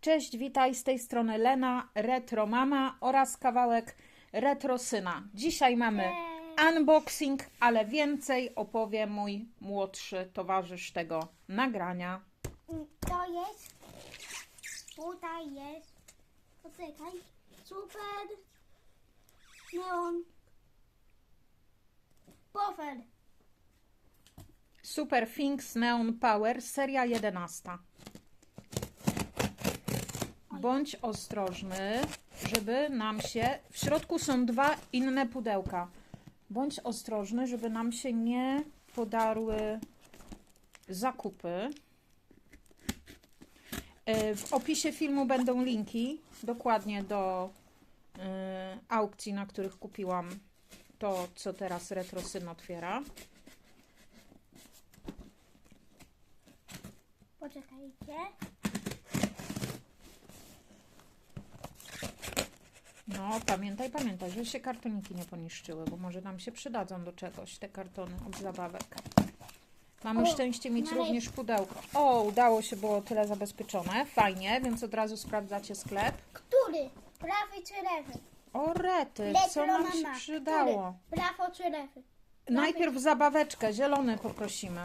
Cześć, witaj z tej strony Lena, Retro Mama oraz kawałek Retro Syna. Dzisiaj mamy unboxing, ale więcej opowie mój młodszy towarzysz tego nagrania. To jest. Tutaj jest. Poczekaj. Super. Neon. Power. Super Things Neon Power, seria 11. Bądź ostrożny, żeby nam się. W środku są dwa inne pudełka. Bądź ostrożny, żeby nam się nie podarły zakupy. E, W opisie filmu będą linki dokładnie do e, aukcji, na których kupiłam to, co teraz Retrosyn otwiera. Poczekajcie. No, pamiętaj, pamiętaj, że się kartoniki nie poniszczyły, bo może nam się przydadzą do czegoś te kartony od zabawek. Mamy szczęście mieć również pudełko. O, udało się, było tyle zabezpieczone. Fajnie, więc od razu sprawdzacie sklep. Który? Prawy czy lewy? O, rety, co nam się mama. przydało? Który? Prawo czy lewy? Najpierw zabaweczkę, zielony poprosimy.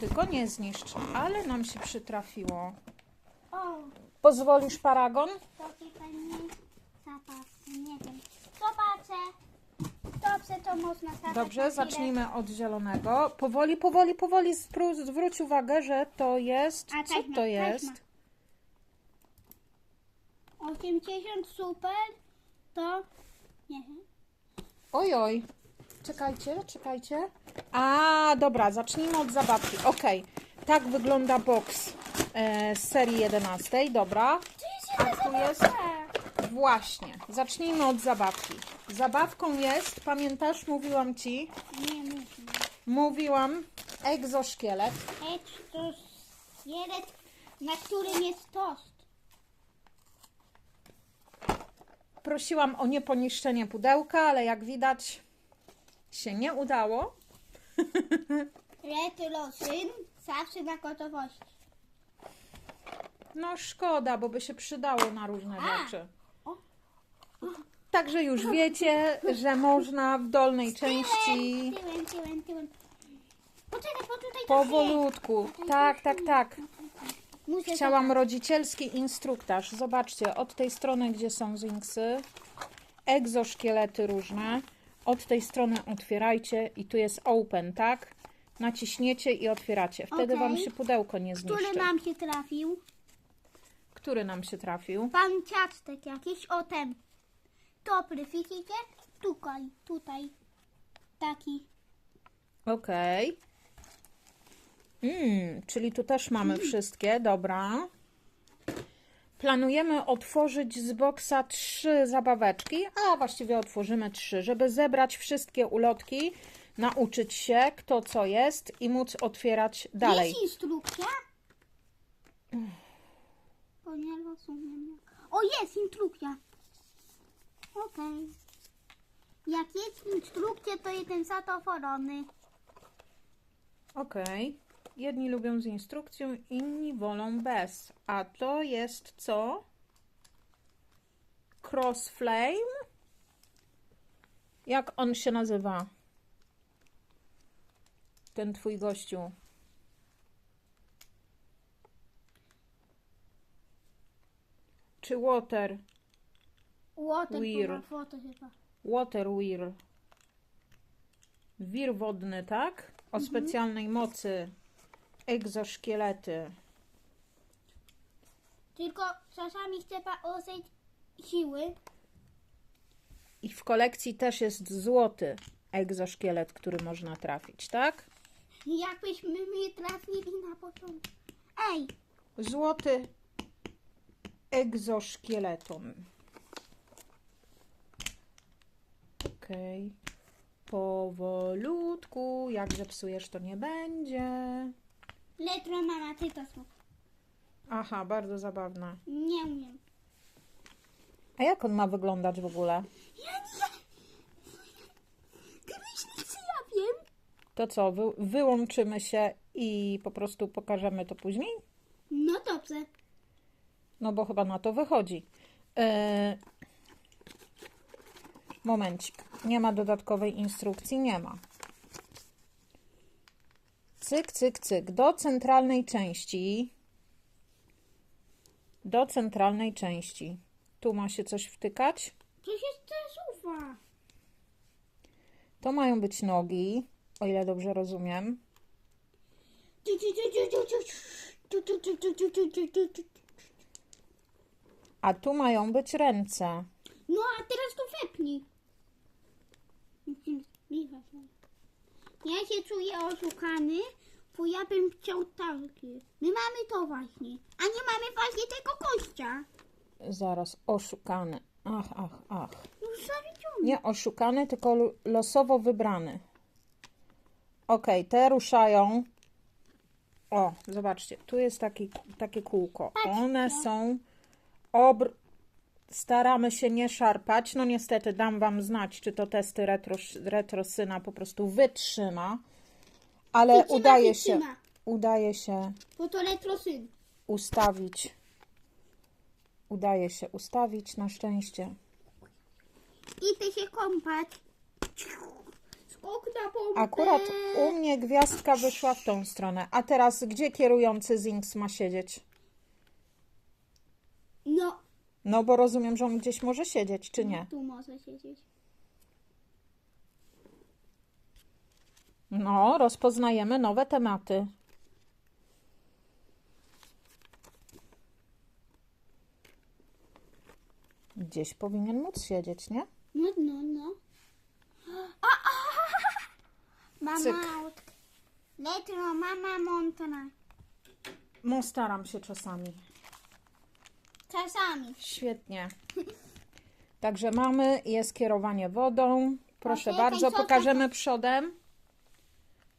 Tylko nie zniszcz, ale nam się przytrafiło. O, Pozwolisz, Paragon? się pewnie zapasy. Nie wiem. Zobaczę. Dobrze, to można zabrać na Dobrze, chwilę. zacznijmy od zielonego. Powoli, powoli, powoli spró- zwróć uwagę, że to jest. A, Co taśma, to jest? taśma. 80 super to nie wiem. Oj, oj. Czekajcie, czekajcie. A, dobra, zacznijmy od zabawki. Okej, tak wygląda box e, z serii 11. Dobra, a tu jest. Właśnie, zacznijmy od zabawki. Zabawką jest, pamiętasz, mówiłam ci, Nie mówię. mówiłam, egzoszkielet. Ekstra jelek, na którym jest tost. Prosiłam o nieponiszczenie pudełka, ale jak widać się nie udało. Retro syn zawsze na gotowości. No szkoda, bo by się przydało na różne A. rzeczy. Także już wiecie, że można w dolnej części Tyłem, tyłem, tyłem. Poczekaj, bo tutaj to powolutku. Tak, tak, tak. Muszę Chciałam rodzicielski instruktaż. Zobaczcie, od tej strony, gdzie są zinksy, egzoszkielety różne. Od tej strony otwierajcie i tu jest open, tak? Naciśniecie i otwieracie. Wtedy Okej. Wam się pudełko nie Który zniszczy. nam się trafił? Który nam się trafił? Pan ciastek jakiś, o ten. Dobry, widzicie? Tutaj, tutaj. Taki. Okej. Mm, czyli tu też mamy wszystkie, dobra. Planujemy otworzyć z boksa trzy zabaweczki, a właściwie otworzymy trzy, żeby zebrać wszystkie ulotki, nauczyć się kto co jest i móc otwierać dalej. Jest instrukcja? Bo nie rozumiem. jak- O, jest instrukcja. Okej. Jak jest instrukcja, to jeden zadowolony. Okej. Jedni lubią z instrukcją, inni wolą bez. A to jest co? Crossflame? Jak on się nazywa? Ten twój gościu. Czy water? Water chyba. Water Weir. Wir wodny, tak? O specjalnej mocy. Egzoszkielety. Tylko czasami trzeba użyć siły. I w kolekcji też jest złoty egzoszkielet, który można trafić, tak? Jakbyśmy mnie trafili na początku. Ej, Złoty egzoszkieleton. Okej. Powolutku. Jak zepsujesz, to nie będzie. letro mama, ty to słów. Aha, bardzo zabawne. Nie umiem. A jak on ma wyglądać w ogóle? Ja nie. Ty myślisz, że ja wiem? To co, wy, wyłączymy się i po prostu pokażemy to później? No dobrze. No bo chyba na to wychodzi. Yy... Momencik. Nie ma dodatkowej instrukcji? Nie ma. Cyk, cyk, cyk. Do centralnej części. Do centralnej części. Tu ma się coś wtykać. To się stresuwa. To mają być nogi, o ile dobrze rozumiem. A tu mają być ręce. No a teraz to wepnij. Ja się czuję oszukany, bo ja bym chciał taki. My mamy to właśnie, a nie mamy właśnie tego kościa. Zaraz, oszukany. Ach, ach, ach. Nie oszukany, tylko lo- losowo wybrany. Ok, te ruszają. O, zobaczcie, tu jest taki, takie kółko. One są obr... Staramy się nie szarpać. No niestety dam Wam znać, czy to testy retro, retrosyna po prostu wytrzyma. Ale Wytrzyma, udaje się, wytrzyma. udaje się Bo to retrosyn. ustawić. Udaje się ustawić na szczęście. Idę się kąpać. Akurat u mnie gwiazdka wyszła w tą stronę. A teraz gdzie kierujący Zinks ma siedzieć? No, No bo rozumiem, że on gdzieś może siedzieć, czy nie? tu może siedzieć. No, rozpoznajemy nowe tematy. Gdzieś powinien móc siedzieć, nie? No, no, no. A, a, Mama, od- Letro, mama Montana. No, staram się czasami. Czasami. Świetnie. Także mamy, jest kierowanie wodą. Proszę Poczekaj, bardzo, pokażemy przodem.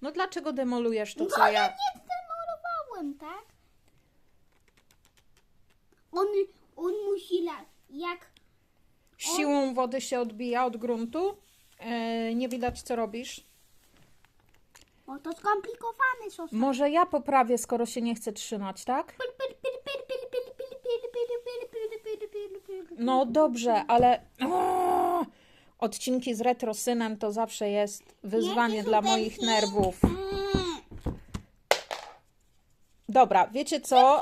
No dlaczego demolujesz to, No co ja ja... nie zdemolowałem, tak? On, on musi la, jak Siłą wody się odbija od gruntu. E, nie widać, co robisz. O, to skomplikowane są. Może ja poprawię, skoro się nie chce trzymać, tak? No dobrze, ale o, odcinki z retrosynem to zawsze jest wyzwanie dla moich nerwów. Dobra, wiecie co?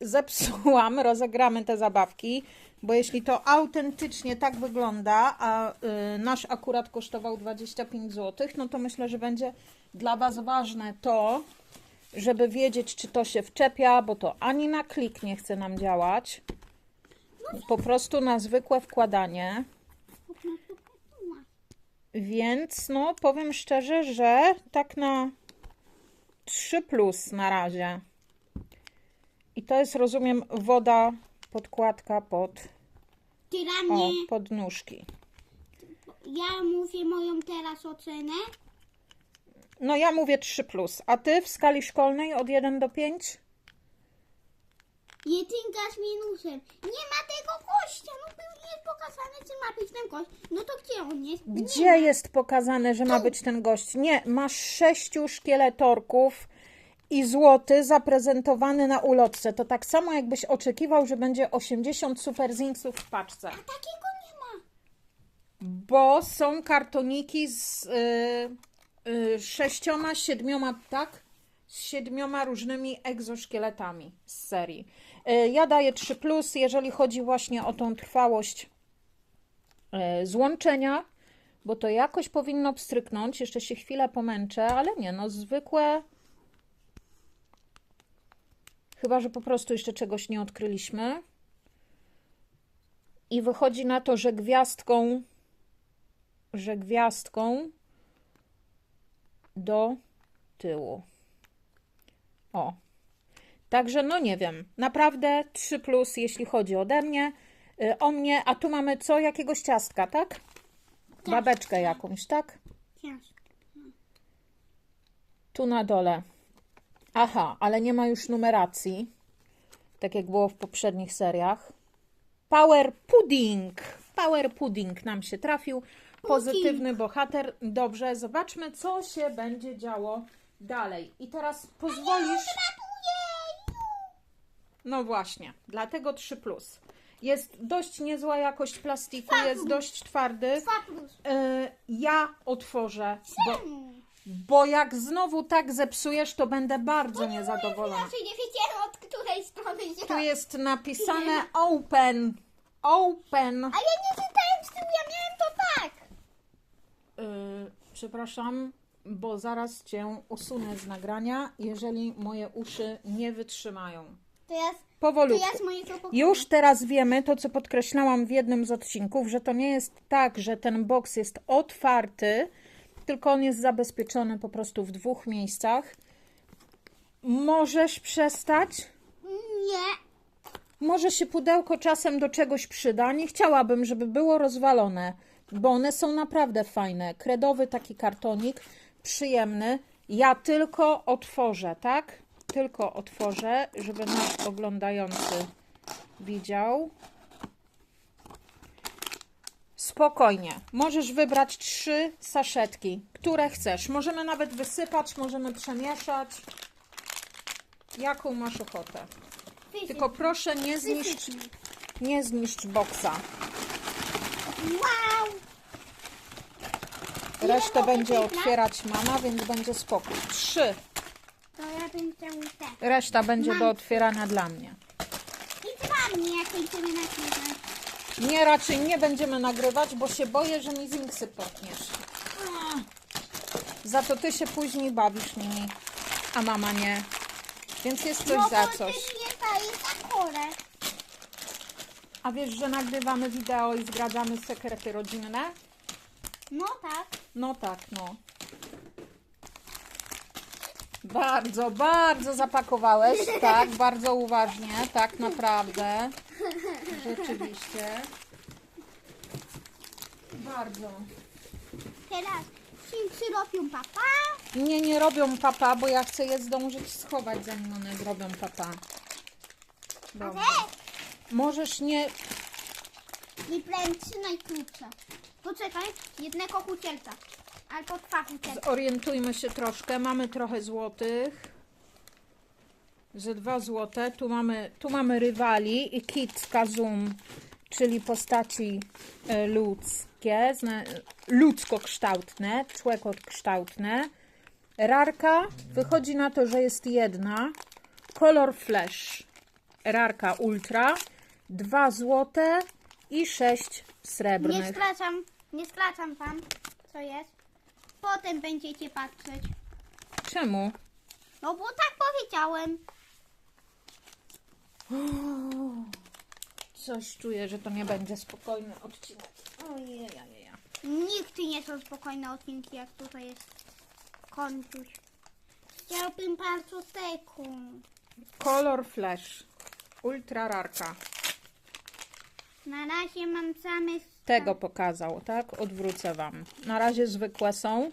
Zepsułam, rozegramy te zabawki, bo jeśli to autentycznie tak wygląda, a y, nasz akurat kosztował 25 zł, no to myślę, że będzie dla Was ważne to, żeby wiedzieć, czy to się wczepia, bo to ani na klik nie chce nam działać. Po prostu na zwykłe wkładanie. Więc no, powiem szczerze, że tak na 3 plus na razie. I to jest, rozumiem, woda, podkładka pod, o, pod nóżki. ja mówię moją teraz ocenę. No ja mówię 3 plus, a ty w skali szkolnej od 1 do 5? Jedynka z minusem. Nie ma tego gościa. No był jest pokazane, czy ma być ten gość. No to gdzie on jest? Gdzie jest pokazane, że ma być ten gość? Nie, masz sześciu szkieletorków i złoty zaprezentowany na ulotce. To tak samo jakbyś oczekiwał, że będzie 80 super zinksów w paczce. A takiego nie ma. Bo są kartoniki z y, y, sześcioma, siedmioma, tak? Z siedmioma różnymi egzoszkieletami z serii. Y, ja daję 3, jeżeli chodzi właśnie o tą trwałość y, złączenia, bo to jakoś powinno pstryknąć. Jeszcze się chwilę pomęczę, ale nie, no zwykłe. Chyba, że po prostu jeszcze czegoś nie odkryliśmy. I wychodzi na to, że gwiazdką że gwiazdką do tyłu. O. Także no nie wiem. Naprawdę 3 plus, jeśli chodzi ode mnie. Y, O mnie, a tu mamy co? Jakiegoś ciastka, tak? Babeczkę jakąś, tak? Ciężko. Tu na dole. Aha, ale nie ma już numeracji, tak jak było w poprzednich seriach. Power Pudding. Power Pudding nam się trafił. Pozytywny bohater. Dobrze, zobaczmy, co się będzie działo dalej. I teraz pozwolisz. No właśnie, dlatego 3. Plus. Jest dość niezła jakość plastiku, jest dość twardy. 2 plus. Y, ja otworzę, bo, bo jak znowu tak zepsujesz, to będę bardzo niezadowolona. Znaczy nie wiedziałam od której strony Tu ja. jest napisane open. Open. A ja nie czytałem z tyłu, ja miałem to tak. Y, przepraszam, bo zaraz cię usunę z nagrania, jeżeli moje uszy nie wytrzymają. To Powolutku. ja z mojego pokoju. Już teraz wiemy to, co podkreślałam w jednym z odcinków, że to nie jest tak, że ten boks jest otwarty, tylko on jest zabezpieczony po prostu w dwóch miejscach. Możesz przestać? Nie. Może się pudełko czasem do czegoś przyda. Nie chciałabym, żeby było rozwalone, bo one są naprawdę fajne. Kredowy taki kartonik, przyjemny. Ja tylko otworzę, tak? Tylko otworzę, żeby nasz oglądający widział. Spokojnie. Możesz wybrać trzy saszetki, które chcesz. Możemy nawet wysypać, możemy przemieszać. Jaką masz ochotę? Tylko proszę nie zniszcz, nie zniszcz boksa. Wow. Resztę będzie otwierać mama, więc będzie spokój. Trzy. To ja bym chciał te. Reszta będzie do otwierania dla mnie. I dwa mnie, jak będziemy nagrywać. Nie, raczej nie będziemy nagrywać, bo się boję, że mi zinksy potniesz. Za to ty się później bawisz nimi, a mama nie. Więc jest coś no, za coś. też nie daje za chore. A wiesz, że nagrywamy wideo i zdradzamy sekrety rodzinne? No tak. No tak, no. Bardzo, bardzo zapakowałeś, tak, bardzo uważnie, tak naprawdę. Rzeczywiście. Bardzo. Teraz Simsy robią papa. Nie, nie robią papa, bo ja chcę je zdążyć schować, zanim one zrobią papa. Dobra. Możesz nie... Wybrałem trzy najkrótsze. Poczekaj, jednego kucielca. Albo. Zorientujmy się troszkę. Mamy trochę złotych. Ze dwa złote. Tu mamy, tu mamy rywali i Kit Kazum, czyli postaci e, ludzkie, ludzkokształtne, człekokształtne. Rarka wychodzi na to, że jest jedna. Color Flash. Rarka Ultra. Dwa złote i sześć Nie srebrnych. skracam, nie skracam wam, co jest. Potem będziecie patrzeć. Czemu? No bo tak powiedziałem. Coś czuję, że to nie będzie spokojny odcinek. Ojej, Nikt nie są spokojne odcinki, jak tutaj jest końcuś. Chciałbym bardzo teku. Color Flash. Ultra rarka. Na razie mam same... Tego pokazał, tak? Odwrócę wam. Na razie zwykłe są.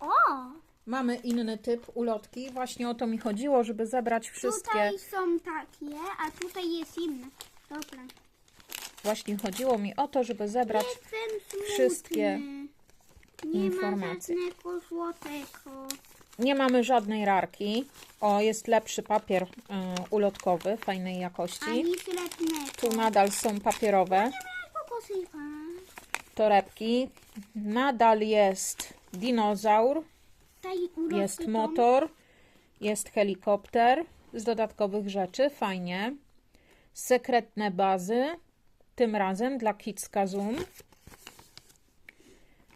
O! Mamy inny typ ulotki. Właśnie o to mi chodziło, żeby zebrać wszystkie. Tutaj są takie, a tutaj jest inne. Dobra. Właśnie chodziło mi o to, żeby zebrać. Wszystkie Nie informacje. ma żadnego złotego. Nie mamy żadnej rarki. O, jest lepszy papier y, ulotkowy, fajnej jakości. Ani srebrnego. Tu nadal są papierowe. Torebki. Nadal jest dinozaur, jest motor, jest helikopter z dodatkowych rzeczy, fajnie. Sekretne bazy, tym razem dla Kicka Zoom.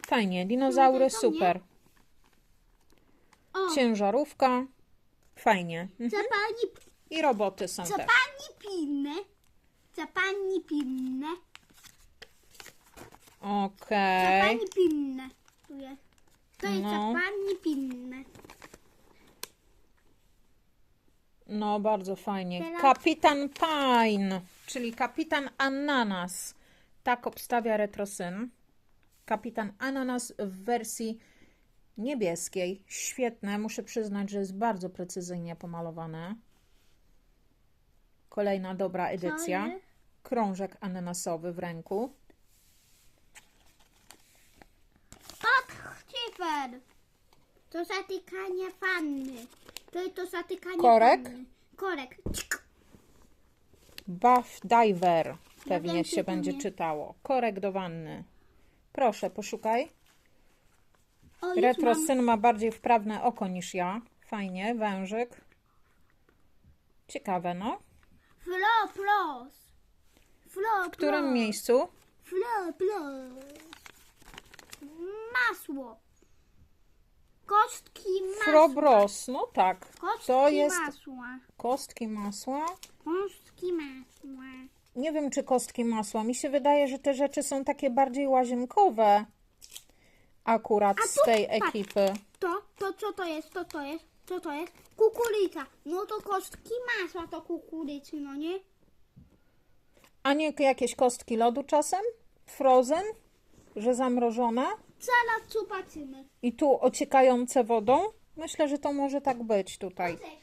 Fajnie, dinozaury No, super. O, Ciężarówka, fajnie. za Mhm. pani, I roboty są za też. pani pilne. Za pani pilne. Za Okej. pani pilne. Tu jest. To jest No. za pani pilne. No, bardzo fajnie. Teraz- Kapitan Pine, czyli kapitan Ananas. Tak obstawia Retrosyn. Kapitan Ananas w wersji niebieskiej. Świetne. Muszę przyznać, że jest bardzo precyzyjnie pomalowane. Kolejna dobra edycja. Krążek ananasowy w ręku. Podchciwer. Do zatykania wanny. To jest to zatykanie Korek? Korek. Buff Diver pewnie wiem, się to będzie nie. czytało. Korek do wanny. Proszę, poszukaj. O, Retro mam. syn ma bardziej wprawne oko niż ja. Fajnie, wężyk. Ciekawe, no. Flo plus. Flo W którym miejscu? Flo plus. Masło. Kostki masła. Frobros, no tak. Kostki To jest masła. kostki masła. Kostki masła. Nie wiem, czy kostki masła. Mi się wydaje, że te rzeczy są takie bardziej łazienkowe. Akurat A z tu, tej patrz. ekipy. To, to co to jest? To to jest? Co to jest? Kukurydza. No to kostki masła to kukurydzy, no nie? A nie jakieś kostki lodu czasem? Frozen? Że zamrożone? Zaraz zobaczymy. I tu ociekające wodą? Myślę, że to może tak być tutaj. Czekaj.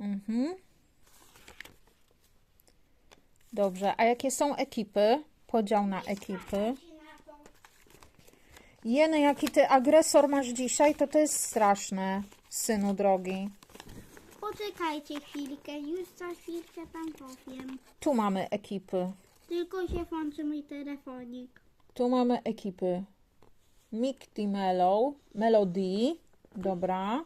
Mhm. Dobrze, a jakie są ekipy? Podział na ekipy. Jeny, jaki ty agresor masz dzisiaj, to to jest straszne, synu drogi. Poczekajcie chwilkę, już za chwilkę tam powiem. Tu mamy ekipy. Tylko się włączy mój telefonik. Tu mamy ekipy. Mickey Mellow, Melody, dobra.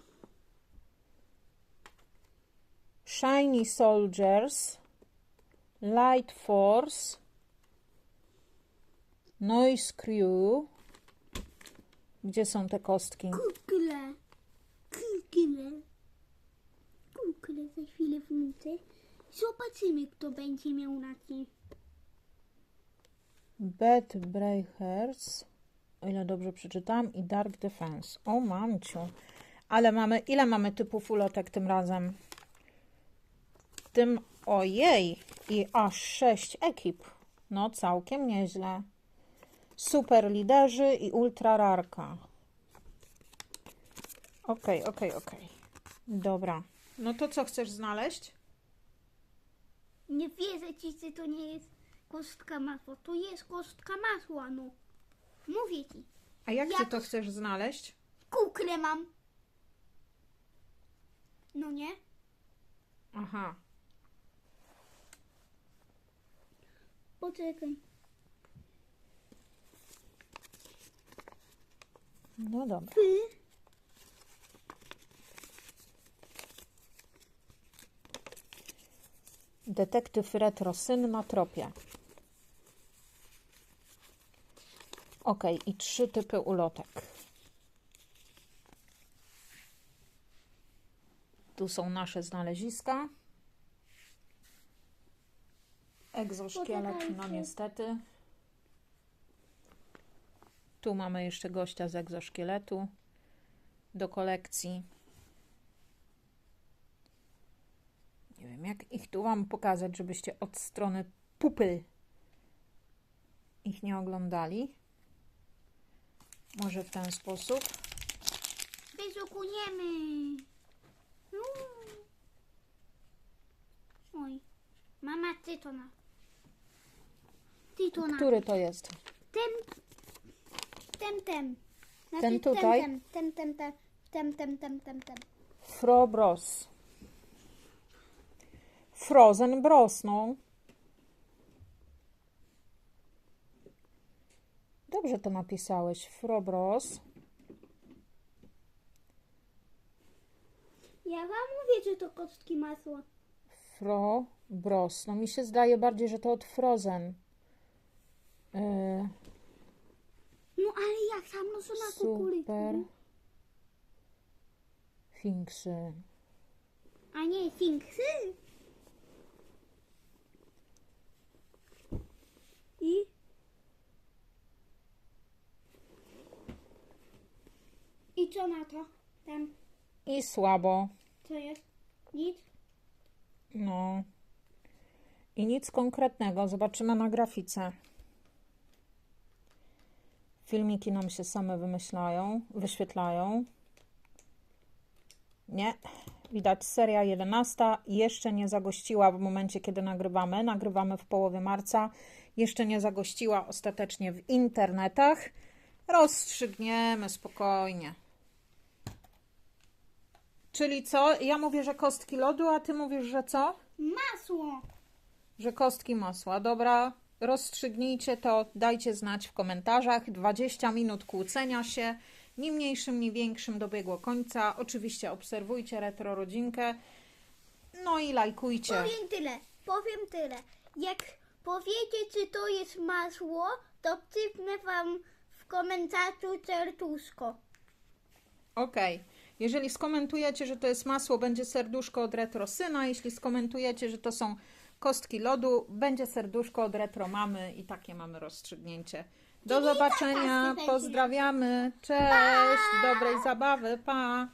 Shiny Soldiers, Light Force, Noise Crew. Gdzie są te kostki? Google. Google. Google za chwilę włączę. Zobaczymy, kto będzie miał na tym. Bad Breakers, o ile dobrze przeczytałam, i Dark Defense. O mamciu. Ale mamy, ile mamy typów ulotek tym razem? Tym, ojej, i aż sześć ekip. No całkiem nieźle. Super liderzy i ultra rarka. Okej, okej, okej. Dobra. No to co chcesz znaleźć? Nie wierzę ci, że to nie jest kostka masła. To jest kostka masła, no. Mówię ci. A jak ty Jak- to chcesz znaleźć? Kukle mam. No nie? Aha. Poczekaj. No dobra. Ty. Detektyw Retro, syn na tropie. Ok, i trzy typy ulotek. Tu są nasze znaleziska. Egzoszkielet, no Poczekajcie. niestety. Tu mamy jeszcze gościa z egzoszkieletu do kolekcji. Nie wiem, jak ich tu Wam pokazać, żebyście od strony pupy ich nie oglądali. Może w ten sposób. Wyszukujemy. No. Oj. Mama, ty to na. Ty to na. Który to jest? Ten. Tem, tem. Znaczy, Ten tutaj? Tem, tem, tem, tem, tem, tem, tem, tem. Frobros. Frozen Bros, no. Dobrze to napisałeś. Frobros. Ja wam mówię, że to kostki masła. Frobros. No mi się zdaje bardziej, że to od Frozen. Yy, No ale jak tam no są na super. Finksy. A nie finksy. I? I co na to? Tam, I słabo. co jest? Nic? No. I nic konkretnego. Zobaczymy na grafice. Filmiki nam się same wymyślają, wyświetlają. Nie. Widać seria 11 jeszcze nie zagościła w momencie, kiedy nagrywamy. Nagrywamy w połowie marca. Jeszcze nie zagościła ostatecznie w internetach. Rozstrzygniemy spokojnie. Czyli co? Ja mówię, że kostki lodu, a ty mówisz, że co? Masło. Że kostki masła. Dobra, rozstrzygnijcie to, dajcie znać w komentarzach. 20 minut kłócenia się. Ni mniejszym, ni większym dobiegło końca. Oczywiście obserwujcie retro rodzinkę. No i lajkujcie. Powiem tyle, powiem tyle. Jak powiecie, czy to jest masło, to przypnę wam w komentarzu serduszko. Okej. Jeżeli skomentujecie, że to jest masło, będzie serduszko od retro syna. Jeśli skomentujecie, że to są kostki lodu, będzie serduszko od retro mamy i takie mamy rozstrzygnięcie. Do zobaczenia. Pozdrawiamy. Cześć. Dobrej zabawy. Pa.